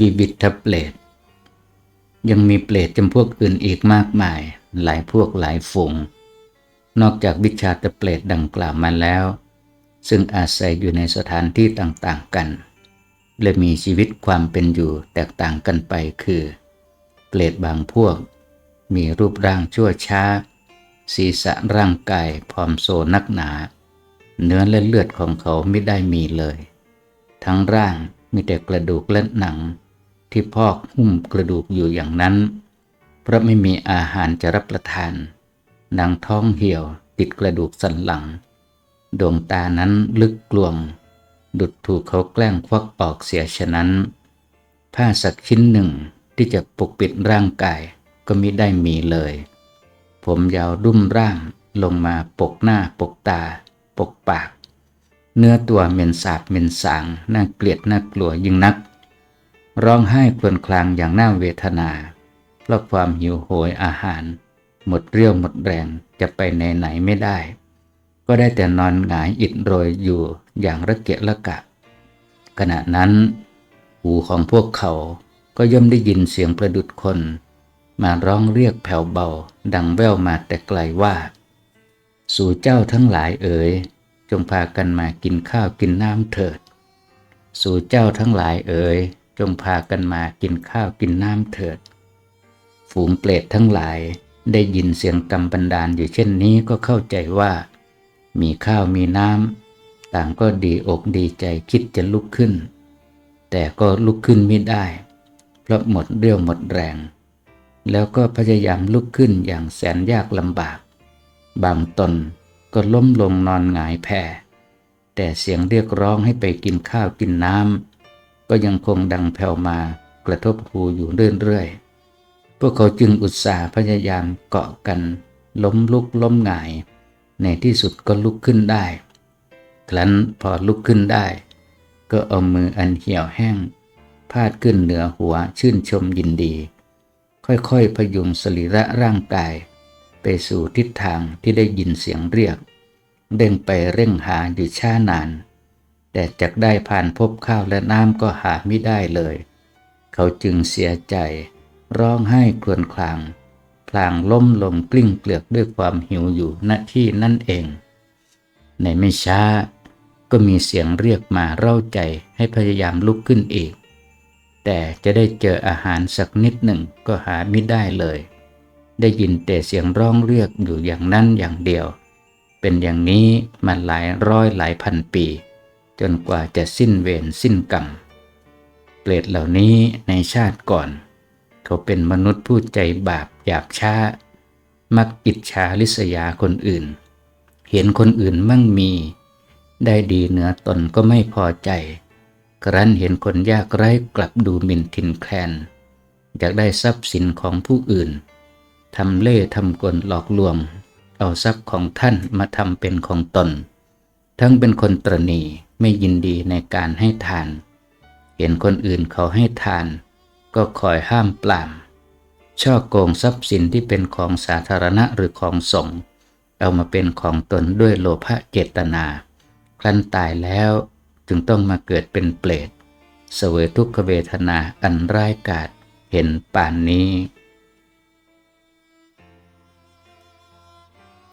วิวิทเปรตยังมีเปรตจำพวกอื่นอีกมากมาย หลายพวกหลายฝูง นอกจากวิชาตเปรตดังกล่าวมาแล้ว ซึ่งอาศัยอยู่ในสถานที่ต่างๆกัน และมีชีวิตความเป็นอยู่แตกต่างกันไปคือ เปรตบางพวก มีรูปร่างชั่วช้า ศีรษะร่างกายผอมโซนักหนา เนื้อและเลือดของเขาไม่ได้มีเลย ทั้งร่าง มีแต่กระดูกและหนัง ที่พอกหุ้มกระดูกอยู่อย่างนั้น เพราะไม่มีอาหารจะรับประทานหนังท้องเหี่ยวติดกระดูกสันหลัง ดวงตานั้นลึกกลวง ดุดถูกเขาแกล้งควักออกเสียฉะนั้น ผ้าสักชิ้นหนึ่งที่จะปกปิดร่างกายก็มิได้มีเลย ผมยาวรุ่มร่างลงมาปกหน้าปกตา ปกปาก เนื้อตัวเหม็นสาบเหม็นสาง น่าเกลียดน่ากลัวยิ่งนัก ร้องไห้ครวญครางอย่างน่าเวทนา เพราะความหิวโหยอาหาร หมดเรี่ยวหมดแรงจะไปไหนไหนไม่ได้ ก็ได้แต่นอนหงายอิดโรยอยู่อย่างระเกะระกะ ขณะนั้น หูของพวกเขาก็ย่อมได้ยินเสียงประดุดคน มาร้องเรียกแผ่วเบา ดังแว่วมาแต่ไกลว่า สู่เจ้าทั้งหลายเอ๋ย จงพากันมากินข้าวกินน้ำเถิด สู่เจ้าทั้งหลายเอ๋ยจงพากันมากินข้าวกินน้ำเถิด ฝูงเปรตทั้งหลายได้ยินเสียงกำบันดาลอยู่เช่นนี้ก็เข้าใจว่า มีข้าวมีน้ำต่างก็ดีอกดีใจคิดจะลุกขึ้น แต่ก็ลุกขึ้นไม่ได้ เพราะหมดเรี่ยวหมดแรง แล้วก็พยายามลุกขึ้นอย่างแสนยากลำบาก บางตน ก็ล้มลงนอนหงายแผ่ แต่เสียงเรียกร้องให้ไปกินข้าวกินน้ำก็ยังคงดังแผ่วมากระทบหูอยู่เรื่อยๆ พวกเขาจึงอุตส่าห์พยายามเกาะกัน ล้มลุกล้มหงาย ในที่สุดก็ลุกขึ้นได้ ครั้นพอลุกขึ้นได้ ก็เอามืออันเหี่ยวแห้ง พาดขึ้นเหนือหัวชื่นชมยินดี ค่อยๆพยุงสรีระร่างกาย ไปสู่ทิศทางที่ได้ยินเสียงเรียก เด้งไปเร่งหาอยู่ช้านาน แต่จักได้ผ่านพบข้าวและน้ำก็หาไม่ได้เลย เขาจึงเสียใจ ร้องไห้ครวญคราง พลางล้มลงกลิ้งเกลือกด้วยความหิวอยู่ณที่นั่นเอง ในไม่ช้า ก็มีเสียงเรียกมาเร่าใจให้พยายามลุกขึ้นอีก แต่จะได้เจออาหารสักนิดหนึ่งก็หาไม่ได้เลย ได้ยินแต่เสียงร้องเรียกอยู่อย่างนั้นอย่างเดียว เป็นอย่างนี้มาหลายร้อยหลายพันปี จนกว่าจะสิ้นเวรสิ้นกรรม เปรตเหล่านี้ในชาติก่อน เขาเป็นมนุษย์ผู้ใจบาปหยาบช้า มักอิจฉาริษยาคนอื่น เห็นคนอื่นมั่งมี ได้ดีเหนือตนก็ไม่พอใจ ครั้นเห็นคนยากไร้กลับดูหมิ่นทินแคลนอยากได้ทรัพย์สินของผู้อื่น ทำเล่ทำกลหลอกลวง เอาทรัพย์ของท่านมาทำเป็นของตน ทั้งเป็นคนตรณีไม่ยินดีในการให้ทาน เห็นคนอื่นเขาให้ทาน ก็คอยห้ามปราม ช่อโกงทรัพย์สินที่เป็นของสาธารณะหรือของสงฆ์เอามาเป็นของตนด้วยโลภะเจตนา ครั้นตายแล้วจึงต้องมาเกิดเป็นเปรต เสวยทุกขเวทนาอันร้ายกาจเห็นป่านนี้